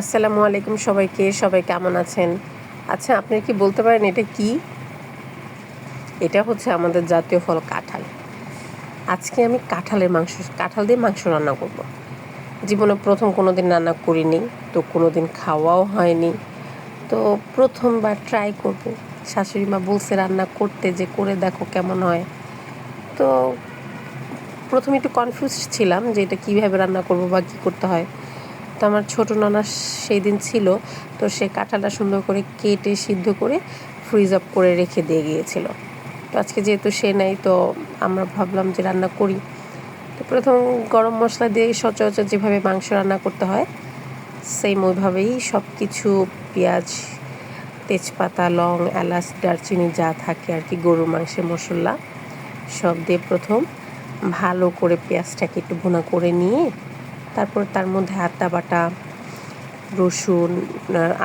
আসসালামু আলাইকুম সবাইকে, সবাই কেমন আছেন? আচ্ছা আপনি কি বলতে পারেন এটা কি? এটা হচ্ছে আমাদের জাতীয় ফল কাঁঠাল। আজকে আমি কাঁঠালের মাংস, কাঁঠাল দিয়ে মাংস রান্না করব। জীবনে প্রথম কোনো দিন রান্না করিনি, তো কোনো দিন খাওয়াও হয়নি। তো প্রথমবার ট্রাই করব। শাশুড়ি মা বলছে রান্না করতে যে করে দেখো কেমন হয়। তো প্রথমে একটু কনফিউজ ছিলাম যে এটা কীভাবে রান্না করব বা কী করতে হয়। তো আমার ছোটো নানা সেই দিন ছিল, তো সে কাঁঠালটা সুন্দর করে কেটে সিদ্ধ করে ফ্রিজ আপ করে রেখে দিয়ে গিয়েছিল। তো আজকে যেহেতু সে নেই, তো আমরা ভাবলাম যে রান্না করি। তো প্রথম গরম মশলা দিয়ে সচরাচর যেভাবে মাংস রান্না করতে হয় সেম ওইভাবেই সব কিছু পেঁয়াজ, তেজপাতা, লং, এলাচ, দারচিনি যা থাকে আর কি, গরুর মাংসের মশলা, সব দিয়ে প্রথম ভালো করে পেঁয়াজটাকে একটু ভুনা করে নিয়ে তারপর তার মধ্যে আদা বাটা, রসুন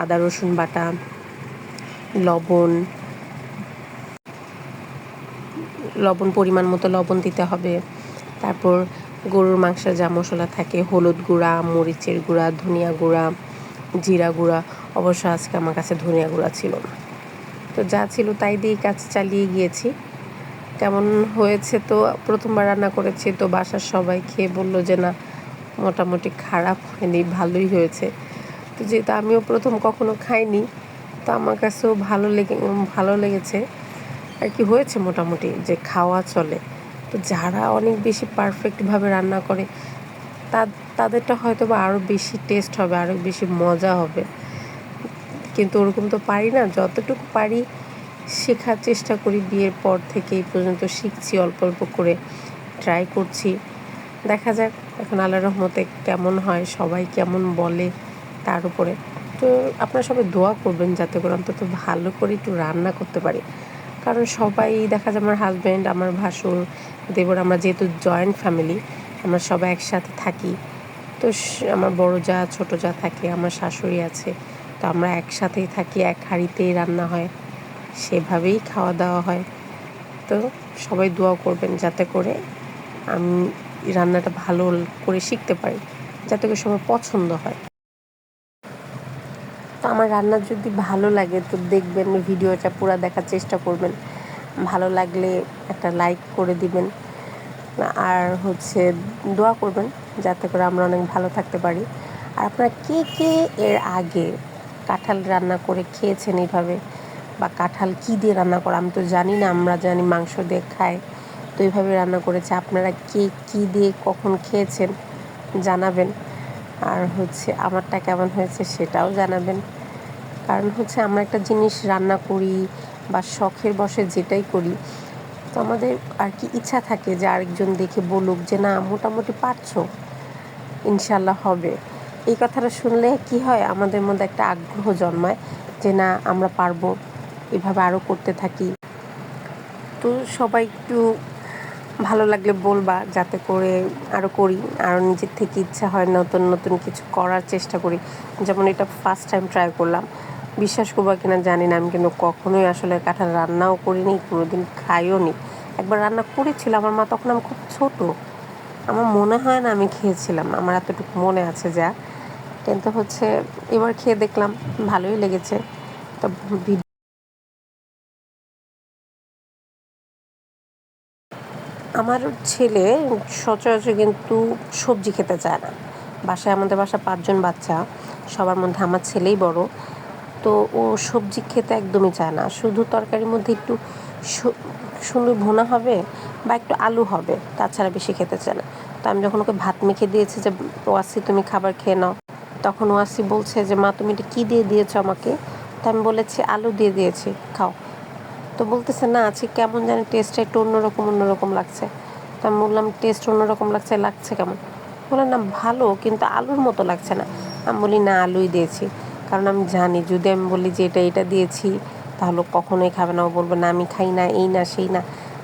আদা, রসুন বাটা, লবণ লবণ পরিমাণ মতো লবণ দিতে হবে। তারপর গরুর মাংসের যা মশলা থাকে, হলুদ গুঁড়া, মরিচের গুঁড়া, ধনিয়া গুঁড়া, জিরা গুঁড়া, অবশ্য আজকে আমার কাছে ধনিয়া গুঁড়া ছিল না। তো যা ছিল তাই দিয়েই কাজ চালিয়ে গিয়েছি। কেমন হয়েছে তো, প্রথমবার রান্না করেছি, তো বাসার সবাই খেয়ে বলল যে না মোটামুটি খারাপ হয়নি, ভালোই হয়েছে। তো যেহেতু আমিও প্রথম কখনো খাইনি, তো আমার কাছেও ভালো লেগে, ভালো লেগেছে। আর কি হয়েছে মোটামুটি যে খাওয়া চলে। তো যারা অনেক বেশি পারফেক্টভাবে রান্না করে, তা, তাদেরটা হয়তো বা আরও বেশি টেস্ট হবে আরও বেশি মজা হবে। কিন্তু ওরকম তো পারি না, যতটুকু পারি শেখার চেষ্টা করি, বিয়ের পর থেকে এই পর্যন্ত শিখছি, অল্প অল্প করে ট্রাই করছি। দেখা যাক এখন আল্লাহ রহমতে কেমন হয়, সবাই কেমন বলে তার উপরে। তো আপনারা সবাই দোয়া করবেন যাতে করে অন্তত ভালো করে একটু রান্না করতে পারি। কারণ সবাই দেখা যায় আমার হাজব্যান্ড আমার ভাসুর, দেবর, আমরা যেহেতু জয়েন্ট ফ্যামিলি আমরা সবাই একসাথে থাকি। তো আমার বড় যা, ছোট যা থাকে, আমার শাশুড়ি আছে, তো আমরা একসাথেই থাকি, এক হাঁড়িতেই রান্না হয়, সেভাবেই খাওয়া দাওয়া হয়। তো সবাই দোয়া করবেন যাতে করে আমি রান্নাটা ভালো করে শিখতে পারি, যাতে করে সবার পছন্দ হয়। তো আমার রান্না যদি ভালো লাগে, তো দেখবেন ভিডিওটা পুরো দেখার চেষ্টা করবেন। ভালো লাগলে একটা লাইক করে দিবেন। আর হচ্ছে দোয়া করবেন, যাতে করে আমরা অনেক ভালো থাকতে পারি। আর আপনারা কে কে এর আগে কাঁঠাল রান্না করে খেয়েছেন এইভাবে? বা কাঁঠাল কী দিয়ে রান্না করা? আমি তো জানি না, আমরা জানি মাংস দিয়ে খাই তো এইভাবে রান্না করেছে। আপনারা কে কী দিয়ে কখন খেয়েছেন জানাবেন। আর হচ্ছে আমারটা কেমন হয়েছে সেটাও জানাবেন। কারণ হচ্ছে আমরা একটা জিনিস রান্না করি বা শখের বসে যেটাই করি, তো আমাদের আর কি ইচ্ছা থাকে যে আরেকজন দেখে বলুক যে, না, মোটামুটি পারছ। ইনশাল্লাহ হবে। এই কথাটা শুনলে কি হয়? আমাদের মধ্যে একটা আগ্রহ জন্মায় যে, না, আমরা পারব। এভাবে আরও করতে থাকি। তো সবাই একটু ভালো লাগলে বলবা যাতে করে আরও করি আরও নিজের থেকে ইচ্ছা হয় নতুন নতুন কিছু করার চেষ্টা করি। যেমন এটা ফার্স্ট টাইম ট্রাই করলাম। বিশ্বাস করব কিনা জানি না, আমি কিন্তু কখনোই আসলে কাঁঠাল রান্নাও করিনি কোনোদিন খাইও নি। একবার রান্না করেছিলাম আমার মা তখন আমি খুব ছোট। আমার মনে হয় না আমি খেয়েছিলাম, আমার এতটুকু মনে আছে যা। কিন্তু হচ্ছে এবার খেয়ে দেখলাম, ভালোই লেগেছে। তো আমার ছেলে সচরাচর কিন্তু সবজি খেতে চায় না। বাসায় আমাদের বাসা পাঁচজন বাচ্চা, সবার মধ্যে আমার ছেলেই বড়। তো ও সবজি খেতে একদমই চায় না। শুধু তরকারির মধ্যে একটু সুন্দর ভুনা হবে বা একটু আলু হবে, তাছাড়া বেশি খেতে চায় না। তো আমি যখন ওকে ভাত মেখে দিয়েছি যে ওয়াসি তুমি খাবার খেয়ে নাও। তখন ওয়াসি বলছে যে, মা, তুমি এটা কী দিয়ে দিয়েছ আমাকে? তো আমি বলেছি, আলু দিয়ে দিয়েছি, খাও। তো বলতেছে, না, আজকে কেমন জানি টেস্টটা একটু অন্যরকম অন্যরকম লাগছে। তো আমি বললাম টেস্ট অন্যরকম লাগছে লাগছে কেমন? বললেন না, ভালো, কিন্তু আলুর মতো লাগছে না। আমি বলি, না, আলুই দিয়েছি। কারণ আমি জানি, যদি আমি বলি যে এটা এটা দিয়েছি, তাহলে কখনোই খাবে না। ও বলবে, না, আমি খাই না, এই না, সেই না।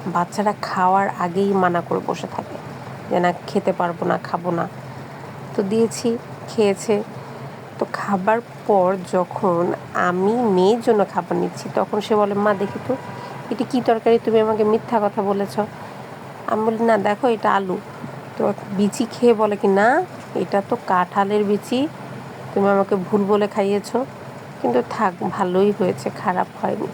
বাচ্চারা খাওয়ার আগেই মানা করে বসে থাকে যে, না, খেতে পারব না, খাব না। তো দিয়েছি, খেয়েছে। তো খাবার পর যখন আমি মেয়ের জন্য খাবার নিচ্ছি, তখন সে বলে, মা, দেখি তো, এটি কী তরকারি? তুমি আমাকে মিথ্যা কথা বলেছ। আমি বলি, না, দেখো, এটা আলু। তো বিচি খেয়ে বলে কি, না, এটা তো কাঁঠালের বিচি, তুমি আমাকে ভুল বলে খাইয়েছো। কিন্তু থাক, ভালোই হয়েছে, খারাপ হয়নি।